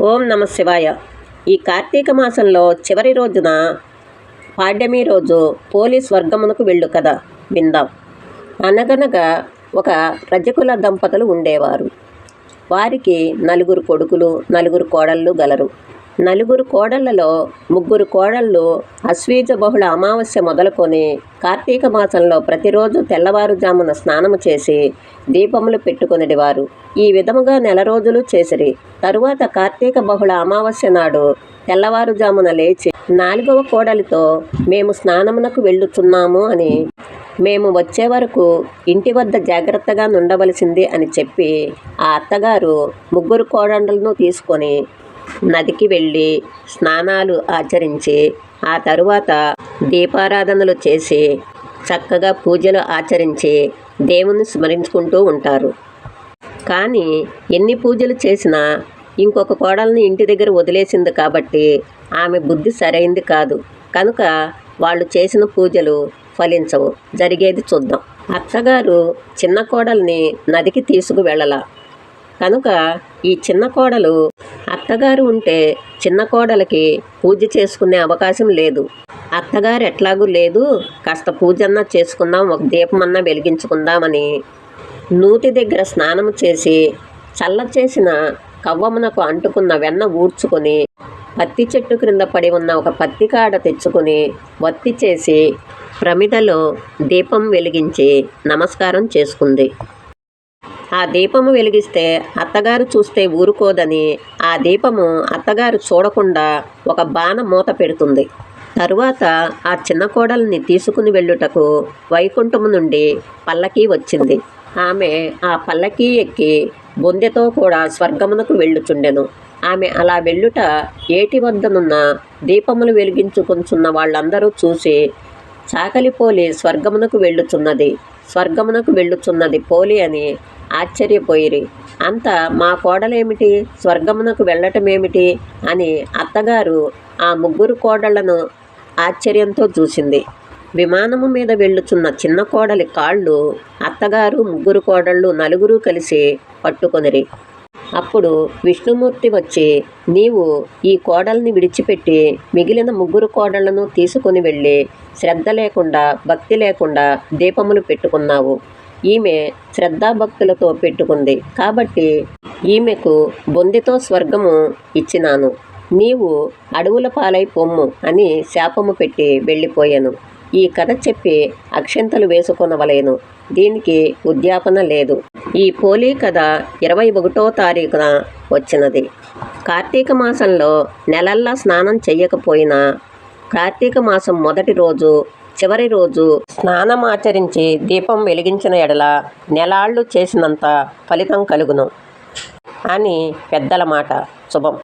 ఓం నమ శివాయ. ఈ కార్తీక మాసంలో చివరి రోజున పాడ్యమి రోజు పోలీస్ వర్గమునకు వెళ్ళు కదా విందాం. అనగనగా ఒక రజకుల దంపతులు ఉండేవారు. వారికి నలుగురు కొడుకులు నలుగురు కోడళ్ళు గలరు. నలుగురు కోడళ్ళలో ముగ్గురు కోడళ్ళు అశ్వీజ బహుళ అమావాస్య మొదలుకొని కార్తీక మాసంలో ప్రతిరోజు తెల్లవారుజామున స్నానము చేసి దీపములు పెట్టుకొనిడివారు. ఈ విధముగా నెల రోజులు చేసిరి. తరువాత కార్తీక బహుళ అమావాస్య నాడు తెల్లవారుజామున లేచి నాలుగవ కోడలితో మేము స్నానమునకు వెళ్ళుచున్నాము అని మేము వచ్చే వరకు ఇంటి వద్ద జాగ్రత్తగా నుండవలసింది అని చెప్పి ఆ అత్తగారు ముగ్గురు కోడండలను తీసుకొని నదికి వెళ్ళి స్నానాలు ఆచరించి ఆ తరువాత దీపారాధనలు చేసి చక్కగా పూజలు ఆచరించి దేవుణ్ణి స్మరించుకుంటూ ఉంటారు. కానీ ఎన్ని పూజలు చేసినా ఇంకొక కోడల్ని ఇంటి దగ్గర వదిలేసింది కాబట్టి ఆమె బుద్ధి సరైంది కాదు. కనుక వాళ్ళు చేసిన పూజలు ఫలించవు. జరిగేది చూద్దాం. అత్తగారు చిన్న కోడల్ని నదికి తీసుకు వెళ్ళలా కనుక ఈ చిన్న కోడలు అత్తగారు ఉంటే చిన్న కోడలకి పూజ చేసుకునే అవకాశం లేదు. అత్తగారు ఎట్లాగూ లేదు కాస్త పూజన్నా చేసుకుందాం ఒక దీపమన్నా వెలిగించుకుందామని. నూతి దగ్గర స్నానం చేసి చల్ల చేసిన కవ్వమునకు అంటుకున్న వెన్న ఊడ్చుకొని పత్తి చెట్టు క్రింద పడి ఉన్న ఒక పత్తి కాడ తెచ్చుకొని వత్తి చేసి ప్రమిదలో దీపం వెలిగించి నమస్కారం చేసుకుంది. ఆ దీపము వెలిగిస్తే అత్తగారు చూస్తే ఊరుకోదని ఆ దీపము అత్తగారు చూడకుండా ఒక బాణ మూత పెడుతుంది. తరువాత ఆ చిన్న కోడల్ని తీసుకుని వెళ్ళుటకు వైకుంఠము నుండి పల్లకి వచ్చింది. ఆమె ఆ పల్లకి ఎక్కి బొందెతో కూడా స్వర్గమునకు వెళ్ళుచుండెను. ఆమె అలా వెళ్ళుట ఏటి వద్దనున్న దీపములు వెలిగించుకొంచున్న వాళ్ళందరూ చూసి చాకలి పోలి స్వర్గమునకు వెళ్ళుచున్నది. స్వర్గమునకు వెళ్ళుచున్నది పోలి అని ఆశ్చర్యపోయిరి. అంత మా కోడలేమిటి? స్వర్గమునకు వెళ్ళటమేమిటి? అని అత్తగారు ఆ ముగ్గురు కోడళ్ళను ఆశ్చర్యంతో చూసింది. విమానము మీద వెళ్ళుచున్న చిన్న కోడలి కాళ్ళు అత్తగారు ముగ్గురు కోడళ్ళు నలుగురు కలిసి పట్టుకొనిరి. అప్పుడు విష్ణుమూర్తి వచ్చి నీవు ఈ కోడల్ని విడిచిపెట్టి మిగిలిన ముగ్గురు కోడళ్ళను తీసుకుని వెళ్ళి శ్రద్ధ లేకుండా భక్తి లేకుండా దీపములు పెట్టుకున్నావు. ఈమె శ్రద్ధాభక్తులతో పెట్టుకుంది. కాబట్టి ఈమెకు బొందితో స్వర్గము ఇచ్చినాను. నీవు అడవుల పాలై పొమ్ము అని శాపము పెట్టి వెళ్ళిపోయాను. ఈ కథ చెప్పి అక్షంతలు వేసుకొనవలేను. దీనికి ఉద్యాపన లేదు. ఈ పోలీ కథ ఇరవై ఒకటో తారీఖున వచ్చినది. కార్తీక మాసంలో నెలల్లా స్నానం చేయకపోయినా కార్తీక మాసం మొదటి రోజు చివరి రోజు స్నానం ఆచరించి దీపం వెలిగించిన ఎడల నెలాళ్ళు చేసినంత ఫలితం కలుగును అని పెద్దల మాట. శుభం.